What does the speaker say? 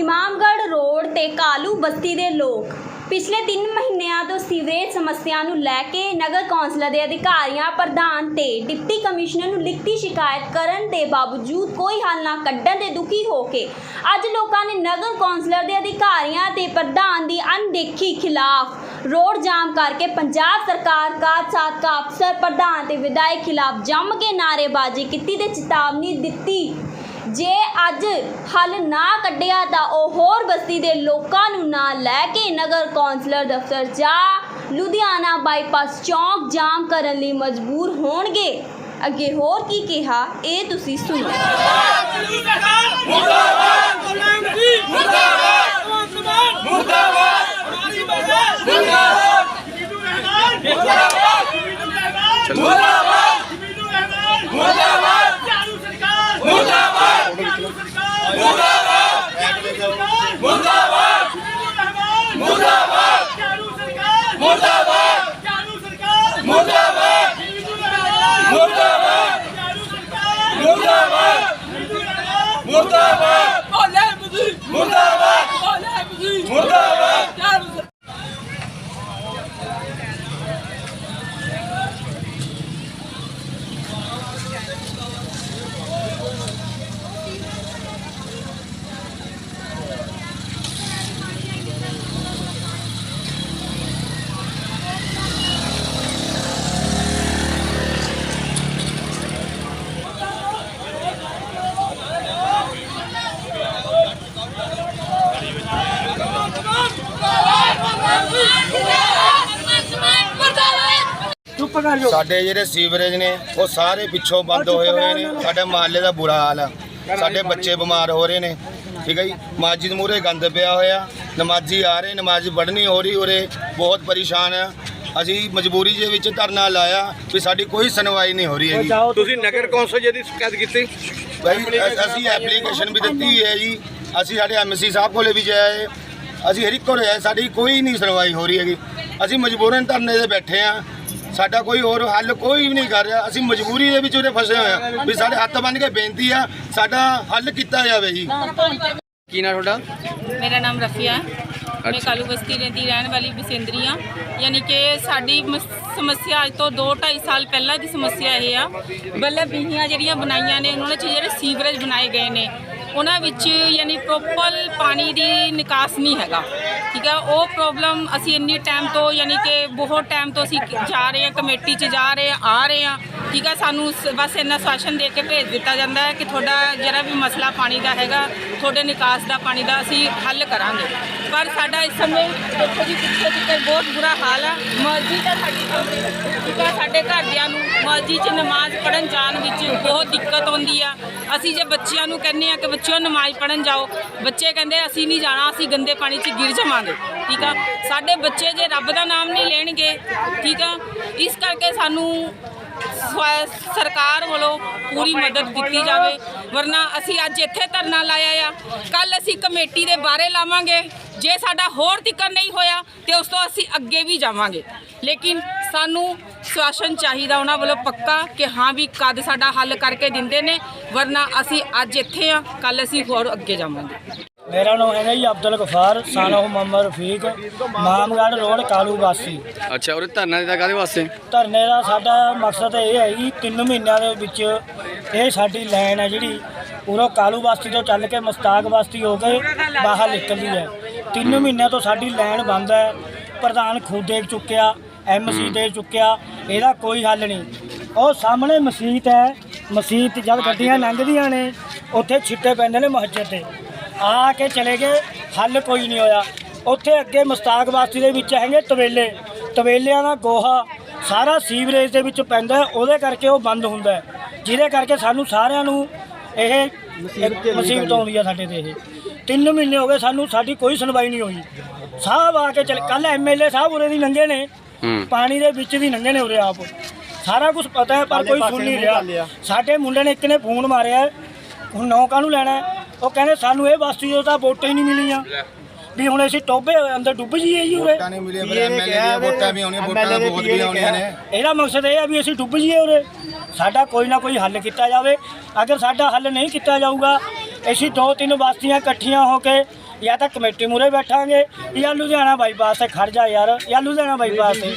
ਇਮਾਮਗੜ੍ਹ road ਤੇ ਕਾਲੂ ਬਸਤੀ ਦੇ ਲੋਕ ਪਿਛਲੇ 3 ਮਹੀਨਿਆਂ ਤੋਂ ਸੀਵਰੇਜ ਸਮੱਸਿਆ ਨੂੰ ਲੈ ਕੇ ਨਗਰ ਕੌਂਸਲ ਦੇ ਅਧਿਕਾਰੀਆਂ, ਪ੍ਰਧਾਨ ਤੇ ਡਿਪਟੀ ਕਮਿਸ਼ਨਰ ਨੂੰ ਲਿਖਤੀ ਸ਼ਿਕਾਇਤ ਕਰਨ ਦੇ ਬਾਵਜੂਦ ਕੋਈ ਹੱਲ ਨਾ ਕੱਢਣ ਦੇ ਦੁਖੀ ਹੋ ਕੇ ਅੱਜ ਲੋਕਾਂ ਨੇ ਨਗਰ ਕੌਂਸਲਰ ਦੇ ਅਧਿਕਾਰੀਆਂ ਤੇ ਪ੍ਰਧਾਨ ਦੀ ਅਣਦੇਖੀ ਖਿਲਾਫ ਰੋਡ ਜਾਮ ਕਰਕੇ ਪੰਜਾਬ ਸਰਕਾਰ ਕਾਜ ਸਾਥ ਦਾ ਅਫਸਰ, ਪ੍ਰਧਾਨ ਤੇ ਵਿਧਾਇਕ ਖਿਲਾਫ ਜੰਮ ਕੇ ਨਾਰੇਬਾਜ਼ੀ ਕੀਤੀ ਤੇ ਚੇਤਾਵਨੀ ਦਿੱਤੀ। ਜੇ ਅੱਜ ਹੱਲ ਨਾ ਕੱਢਿਆ ਤਾਂ ਉਹ ਹੋਰ ਬਸਤੀ ਦੇ ਲੋਕਾਂ ਨੂੰ ਨਾ ਲੈ ਕੇ ਨਗਰ ਕੌਂਸਲਰ ਦਫ਼ਤਰ ਜਾਂ ਲੁਧਿਆਣਾ ਬਾਈਪਾਸ ਚੌਂਕ ਜਾਮ ਕਰਨ ਲਈ ਮਜਬੂਰ ਹੋਣਗੇ ਅੱਗੇ ਹੋਰ ਕੀ ਕਿਹਾ ਇਹ ਤੁਸੀਂ ਸੁਣੋ ਚੁੱਪ ਕਰ ਜਾਓ ਸਾਡੇ ਜਿਹੜੇ ਸੀਵਰੇਜ ਨੇ ਉਹ ਸਾਰੇ ਪਿੱਛੋਂ ਬੰਦ ਹੋਏ ਹੋਏ ਨੇ। ਸਾਡੇ ਮਹੱਲੇ ਦਾ ਬੁਰਾ ਹਾਲ ਆ। ਸਾਡੇ ਬੱਚੇ ਬਿਮਾਰ ਹੋ ਰਹੇ ਨੇ। ਠੀਕ ਹੈ ਜੀ? ਮਸਜਿਦ ਮੂਹਰੇ ਗੰਦ ਪਿਆ ਹੋਇਆ। ਨਮਾਜ਼ੀ ਆ ਰਹੇ ਨਮਾਜ਼ ਪੜ੍ਹਨੀ ਹੋ ਰਹੀ ਉਰੇ ਬਹੁਤ ਪਰੇਸ਼ਾਨ ਆ। ਅਸੀਂ ਮਜਬੂਰੀ ਦੇ ਵਿੱਚ ਧਰਨਾ ਲਾਇਆ ਵੀ ਸਾਡੀ ਕੋਈ ਸੁਣਵਾਈ ਨਹੀਂ ਹੋ ਰਹੀ ਹੈਗੀ। ਤੁਸੀਂ ਨਗਰ ਕੌਂਸਲ ਜੀ ਦੀ ਸ਼ਿਕਾਇਤ ਕੀਤੀ? ਭਾਈ ਅਸੀਂ ਐਪਲੀਕੇਸ਼ਨ ਵੀ ਦਿੱਤੀ ਹੈ ਜੀ। ਅਸੀਂ ਸਾਡੇ ਐਮਸੀ ਸਾਹਿਬ ਕੋਲੇ ਵੀ ਜਾਏ। ਅਸੀਂ ਹਰ ਇੱਕ ਕੋਲੇ ਸਾਡੀ ਕੋਈ ਨਹੀਂ ਸੁਣਵਾਈ ਹੋ ਰਹੀ ਹੈਗੀ। ਅਸੀਂ ਮਜਬੂਰਨ ਧਰਨੇ ਤੇ ਬੈਠੇ ਆ। ਸਾਡਾ ਕੋਈ ਹੋਰ ਹੱਲ ਕੋਈ ਵੀ ਨਹੀਂ ਕਰ ਰਿਹਾ। ਅਸੀਂ ਮਜਬੂਰੀ ਦੇ ਵਿੱਚ ਉਰੇ ਫਸੇ ਹੋਏ ਆ। ਵੀ ਸਾਡੇ ਹੱਥ ਬੰਨ ਕੇ ਬੇਨਤੀ ਆ ਸਾਡਾ ਹੱਲ ਕੀਤਾ ਜਾਵੇ ਜੀ। ਕੀ ਨਾਮ ਤੁਹਾਡਾ? ਮੇਰਾ ਨਾਮ ਰਫੀਆ ਹੈ। ਮੈਂ ਕਾਲੂ ਬਸਤੀ ਦੀ ਰਹਿਣ ਵਾਲੀ ਬਸਿੰਦਰੀ ਹਾਂ। ਯਾਨੀ ਕਿ ਸਾਡੀ ਮਸ- ਸਮੱਸਿਆ ਅੱਜ ਤੋਂ 2 2.5 ਸਾਲ ਪਹਿਲਾਂ ਦੀ ਸਮੱਸਿਆ ਇਹ ਆ। ਬੱਲੇ ਬੀਹੀਆਂ ਜਿਹੜੀਆਂ ਬਣਾਈਆਂ ਨੇ ਉਹਨਾਂ 'ਚ ਜਿਹੜੇ ਸੀਵਰੇਜ ਬਣਾਏ ਗਏ ਨੇ ਉਹਨਾਂ ਵਿੱਚ ਯਾਨੀ ਪ੍ਰੋਪਰ ਪਾਣੀ ਦੀ ਨਿਕਾਸ ਨਹੀਂ ਹੈਗਾ। ਠੀਕ ਹੈ, ਉਹ ਪ੍ਰੋਬਲਮ ਅਸੀਂ ਇੰਨੀ ਟਾਈਮ ਤੋਂ ਯਾਨੀ ਕਿ ਬਹੁਤ ਟਾਈਮ ਤੋਂ ਅਸੀਂ ਜਾ ਰਹੇ ਹਾਂ, ਕਮੇਟੀ 'ਚ ਜਾ ਰਹੇ ਹਾਂ, ਆ ਰਹੇ ਹਾਂ। ਠੀਕ ਆ, ਸਾਨੂੰ ਸ- ਬਸ ਇੰਨਾ ਸ਼ਾਸਨ ਦੇ ਕੇ ਭੇਜ ਦਿੱਤਾ ਜਾਂਦਾ ਹੈ ਕਿ ਤੁਹਾਡਾ ਜਿਹੜਾ ਵੀ ਮਸਲਾ ਪਾਣੀ ਦਾ ਹੈਗਾ, ਤੁਹਾਡੇ ਨਿਕਾਸ ਦਾ ਪਾਣੀ ਦਾ ਅਸੀਂ ਹੱਲ ਕਰਾਂਗੇ। ਪਰ ਸਾਡਾ ਇਸ ਸਮੇਂ ਦੇਖੋ ਜੀ, ਪਿੱਛੇ ਤੱਕ ਬਹੁਤ ਬੁਰਾ ਹਾਲ ਆ। ਮਸਜਿਦ ਦਾ ਸਾਡੀ ਠੀਕ ਹੈ ਸਾਡੇ ਘਰਦਿਆਂ ਨੂੰ ਮਸਜਿਦ 'ਚ ਨਮਾਜ਼ ਪੜ੍ਹਨ ਜਾਣ ਵਿੱਚ ਬਹੁਤ ਦਿੱਕਤ ਆਉਂਦੀ ਆ। ਅਸੀਂ ਜੇ ਬੱਚਿਆਂ ਨੂੰ ਕਹਿੰਦੇ ਆ ਕਿ ਬੱਚਿਓ ਨਮਾਜ਼ ਪੜ੍ਹਨ ਜਾਓ, ਬੱਚੇ ਕਹਿੰਦੇ ਅਸੀਂ ਨਹੀਂ ਜਾਣਾ, ਅਸੀਂ ਗੰਦੇ ਪਾਣੀ 'ਚ ਗਿਰ ਜਾਵਾਂਗੇ। ਠੀਕ ਆ, ਸਾਡੇ ਬੱਚੇ ਜੇ ਰੱਬ ਦਾ ਨਾਮ ਨਹੀਂ ਲੈਣਗੇ, ਠੀਕ ਆ, ਇਸ ਕਰਕੇ ਸਾਨੂੰ ਸਵ- ਸਰਕਾਰ ਵੱਲੋਂ ਪੂਰੀ ਮਦਦ ਦਿੱਤੀ ਜਾਵੇ। ਵਰਨਾ ਅਸੀਂ ਅੱਜ ਇੱਥੇ ਧਰਨਾ ਲਾਇਆ ਆ। ਕੱਲ ਅਸੀਂ ਕਮੇਟੀ ਦੇ ਬਾਰੇ ਲਾਵਾਂਗੇ। ਜੇ ਸਾਡਾ ਹੋਰ ਤਿਕਰ ਨਹੀਂ ਹੋਇਆ, ਤੇ ਉਸ ਤੋਂ ਅਸੀਂ ਅੱਗੇ ਵੀ ਜਾਵਾਂਗੇ। ਲੇਕਿਨ ਸਾਨੂੰ ਸ਼ਾਸਨ ਚਾਹੀਦਾ, ਉਹਨਾਂ ਵੱਲੋਂ ਪੱਕਾ ਕਿ ਹਾਂ ਵੀ ਕਦ ਸਾਡਾ ਹੱਲ ਕਰਕੇ ਦਿੰਦੇ ਨੇ। ਵਰਨਾ ਅਸੀਂ ਅੱਜ ਇੱਥੇ ਆ ਕੱਲ ਅਸੀਂ ਹੋਰ ਅੱਗੇ ਜਾਵਾਂਗੇ। ਮੇਰਾ ਨਾਮ ਹੈਗਾ ਜੀ ਅਬਦੁਲ ਗਫਾਰ ਸਾਨੋ ਮੁਹੰਮਦ ਰਫੀਕ ਮਾਮਗੜ ਰੋਡ ਕਾਲੂ ਬਾਸੀ ਅੱਛਾ ਉਰੇ ਧਰਨਾ ਦਿੱਤਾ ਕਾਹਦੇ ਵਾਸਤੇ? ਧਰਨੇ ਦਾ ਸਾਡਾ ਮਕਸਦ ਇਹ ਹੈ ਜੀ 3 ਮਹੀਨਿਆਂ ਦੇ ਵਿੱਚ ਇਹ ਸਾਡੀ ਲਾਈਨ ਹੈ ਜਿਹੜੀ ਉਰੋਂ ਕਾਲੂ ਬਸਤੀ ਤੋਂ ਚੱਲ ਕੇ ਮਸਤਾਕ ਬਸਤੀ ਹੋ ਕੇ ਬਾਹਰ ਨਿਕਲਦੀ ਹੈ। 3 ਮਹੀਨਿਆਂ ਤੋਂ ਸਾਡੀ ਲਾਈਨ ਬੰਦ ਹੈ। ਪ੍ਰਧਾਨ ਖੁਦ ਦੇ ਚੁੱਕਿਆ ਐਮਸੀ ਦੇ ਚੁੱਕਿਆ ਇਹਦਾ ਕੋਈ ਹੱਲ ਨਹੀਂ। ਉਹ ਸਾਹਮਣੇ ਮਸਜਿਦ ਹੈ ਮਸਜਿਦ ਜਦ ਗੱਡੀਆਂ ਲੰਘਦੀਆਂ ਨੇ ਉੱਥੇ ਛਿੱਟੇ ਪੈਂਦੇ ਨੇ ਮਸਜਿਦ ਤੇ। ਆ ਕੇ ਚਲੇ ਗਏ ਹੱਲ ਕੋਈ ਨਹੀਂ ਹੋਇਆ। ਉੱਥੇ ਅੱਗੇ ਮਸਤਾਕ ਬਸਤੀ ਦੇ ਵਿੱਚ ਹੈਗੇ ਤਵੇਲੇ। ਤਵੇਲਿਆਂ ਦਾ ਗੋਹਾ ਸਾਰਾ ਸੀਵਰੇਜ ਦੇ ਵਿੱਚ ਪੈਂਦਾ ਹੈ, ਉਹਦੇ ਕਰਕੇ ਉਹ ਬੰਦ ਹੁੰਦਾ ਹੈ। ਜਿਹਦੇ ਕਰਕੇ ਸਾਨੂੰ ਸਾਰਿਆਂ ਨੂੰ ਇਹ ਮੁਸੀਬਤ ਆਉਂਦੀ ਆ ਸਾਡੇ ਤੇ ਇਹ। ਤਿੰਨ ਮਹੀਨੇ ਹੋ ਗਏ ਸਾਨੂੰ ਸਾਡੀ ਕੋਈ ਸੁਣਵਾਈ ਨਹੀਂ ਹੋਈ। ਸਾਹਿਬ ਆ ਕੇ ਚਲੇ ਕੱਲ ਐਮਐਲਏ ਸਾਹਿਬ ਉਰੇ ਦੀ ਲੰਘੇ ਨੇ। ਪਾਣੀ ਦੇ ਵਿੱਚ ਦੀ ਲੰਘੇ ਨੇ ਉਰੇ ਆਪ। ਸਾਰਾ ਕੁਝ ਪਤਾ ਹੈ ਪਰ ਕੋਈ ਸੁਣ ਨਹੀਂ ਰਿਹਾ। ਸਾਡੇ ਮੁੰਡੇ ਨੇ ਇੱਕ ਨੇ ਫੋਨ ਮਾਰਿਆ ਹੁਣ ਨੌ ਕਾਹਨੂੰ ਲੈਣਾ ਹੈ? ਉਹ ਕਹਿੰਦੇ ਸਾਨੂੰ ਇਹ ਬਸਤੀ ਤੋਂ ਤਾਂ ਵੋਟਾਂ ਹੀ ਨਹੀਂ ਮਿਲੀਆਂ। ਵੀ ਹੁਣ ਅਸੀਂ ਟੋਬੇ ਅੰਦਰ ਡੁੱਬ ਜੀਏ ਜੀ ਉਰੇ। ਵੋਟਾਂ ਨਹੀਂ ਮਿਲੀਆਂ ਫਿਰ ਐਮਐਲਏ ਦੀਆਂ ਵੋਟਾਂ ਵੀ ਆਉਣੀਆਂ ਵੋਟਾਂ ਤਾਂ ਬਹੁਤ ਵੀ ਆਉਣੀਆਂ ਨੇ। ਇਹਦਾ ਮਕਸਦ ਇਹ ਹੈ ਵੀ ਅਸੀਂ ਡੁੱਬ ਜੀਏ ਉਰੇ। ਸਾਡਾ ਕੋਈ ਨਾ ਕੋਈ ਹੱਲ ਕੀਤਾ ਜਾਵੇ। ਅਗਰ ਸਾਡਾ ਹੱਲ ਨਹੀਂ ਕੀਤਾ ਜਾਊਗਾ ਅਸੀਂ ਦੋ ਤਿੰਨ ਬਸਤੀਆਂ ਇਕੱਠੀਆਂ ਹੋ ਕੇ ਜਾਂ ਤਾਂ ਕਮੇਟੀ ਮੂਰੇ ਬੈਠਾਂਗੇ ਜਾਂ ਲੁਧਿਆਣਾ ਬਾਈਪਾਸ ਤੇ ਖੜ ਜਾ ਯਾਰ ਜਾਂ ਲੁਧਿਆਣਾ ਬਾਈਪਾਸ ਤੇ।